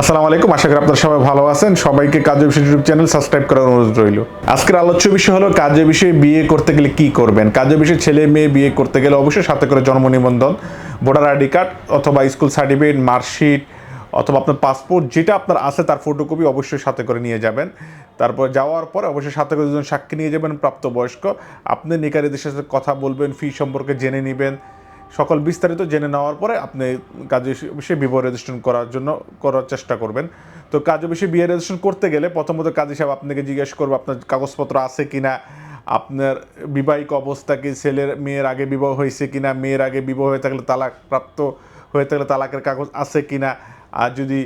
আসসালামু আলাইকুম। আশা করি আপনারা সবাই ভালো আছেন। সবাইকে কাজের বিষয় ইউটিউব চ্যানেল সাবস্ক্রাইব করার অনুরোধ রইল। আজকের আলোচ্য বিষয় হলো, কাজের বিষয়ে বিয়ে করতে গেলে কি করবেন? কাজের বিষয়ে ছেলে মেয়ে বিয়ে করতে গেলে অবশ্যই সাথে করে জন্ম নিবন্ধন, ভোটার আইডি কার্ড অথবা স্কুল সার্টিফিকেট, মার্কশিট অথবা আপনার পাসপোর্ট, যেটা আপনার আছে তার ফটোকপি অবশ্যই সাথে করে নিয়ে যাবেন। তারপর যাওয়ার পর অবশ্যই সাথে করে দুজন সাক্ষী নিয়ে যাবেন প্রাপ্তবয়স্ক। আপনি নিকারীদের সাথে কথা বলবেন ফি সম্পর্কে জেনে নেবেন। সকল বিস্তারিত জেনে নেওয়ার পরে আপনি কাজে বিষয়ে বিবাহ রেজিস্ট্রেশন করার জন্য করার চেষ্টা করবেন। তো কাজ বিষয়ে বিয়ে রেজিস্ট্রেশন করতে গেলে প্রথমত কাজী সাহেব আপনাকে জিজ্ঞেস করব, আপনার কাগজপত্র আছে কি না আপনার বিবাহিক অবস্থা কি, ছেলের মেয়ের আগে বিবাহ হয়েছে কি না মেয়ের আগে বিবাহ হয়ে থাকলে তালাক প্রাপ্ত হয়ে থাকলে তালাকের কাগজ আছে কি না আর যদি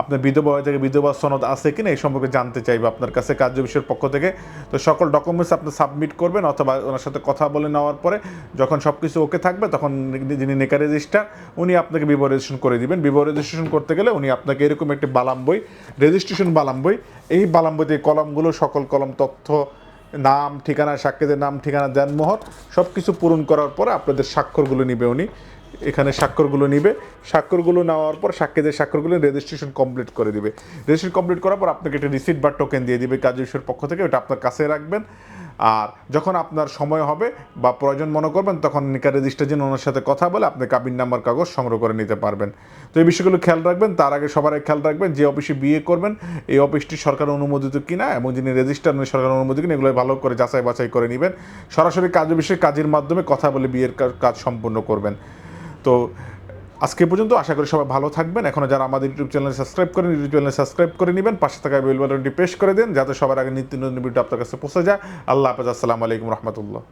আপনার বিধবা হয়ে থাকে বিধবা সনদ আছে কিনা এই সম্পর্কে জানতে চাইবে আপনার কাছে কার্য বিষয়ের পক্ষ থেকে। তো সকল ডকুমেন্টস আপনি সাবমিট করবেন অথবা ওনার সাথে কথা বলে নেওয়ার পরে যখন সব কিছু ওকে থাকবে তখন যিনি নেকা রেজিস্টার উনি আপনাকে বিবাহ রেজিস্ট্রেশন করে দিবেন। বিবাহ রেজিস্ট্রেশন করতে গেলে উনি আপনাকে এরকম একটি বালাম বই রেজিস্ট্রেশন বালাম বই, এই বালাম বইতে কলমগুলো, সকল কলম, তথ্য, নাম, ঠিকানা, সাক্ষীদের নাম, ঠিকানা, দেনমোহর সব কিছু পূরণ করার পরে আপনাদের স্বাক্ষরগুলো নিবে উনি। এখানে স্বাক্ষরগুলো নিবে। স্বাক্ষরগুলো নেওয়ার পর সাক্ষীদের স্বাক্ষরগুলো রেজিস্ট্রেশন কমপ্লিট করে দিবে। রেজিস্ট্রেশন কমপ্লিট করার পর আপনাকে একটা রিসিট বা টোকেন দিয়ে দিবে বিষয়ের পক্ষ থেকে, ওটা আপনার কাছে রাখবেন। আর যখন আপনার সময় হবে বা প্রয়োজন মনে করবেন, তখন নিকা রেজিস্ট্রেশন ওনার সাথে কথা বলে আপনি কাবিন নাম্বার কাগজ সংগ্রহ করে নিতে পারবেন। তো এই বিষয়গুলো খেয়াল রাখবেন, তার আগে সবার খেয়াল রাখবেন যে অফিসে বিয়ে করবেন, এই অফিসটি সরকার অনুমোদিত কিনা এবং যিনি রেজিস্টার উনি সরকার অনুমোদিত কিনা, এগুলো ভালো করে যাচাই বাছাই করে নেবেন। সরাসরি কাজ বিষয়ে কাজের মাধ্যমে কথা বলে বিয়ের কাজ সম্পূর্ণ করবেন। তো আজকে পর্যন্ত আশা করি সবাই ভালো থাকবেন। এখনও যারা আমাদের ইউটিউব চ্যানেল সাবস্ক্রাইব করেন ইউটিউব চ্যানেল সাবস্ক্রাইব করে নেবেন। পাশে থাকা বেল বাটনটি প্রেস করে দেন, যাতে সবার আগে নিত্য নতুন ভিডিও আপনার কাছে পৌঁছে যায়। আল্লাহ হাফেজ। আসসালামু আলাইকুম রহমতুল্লাহ।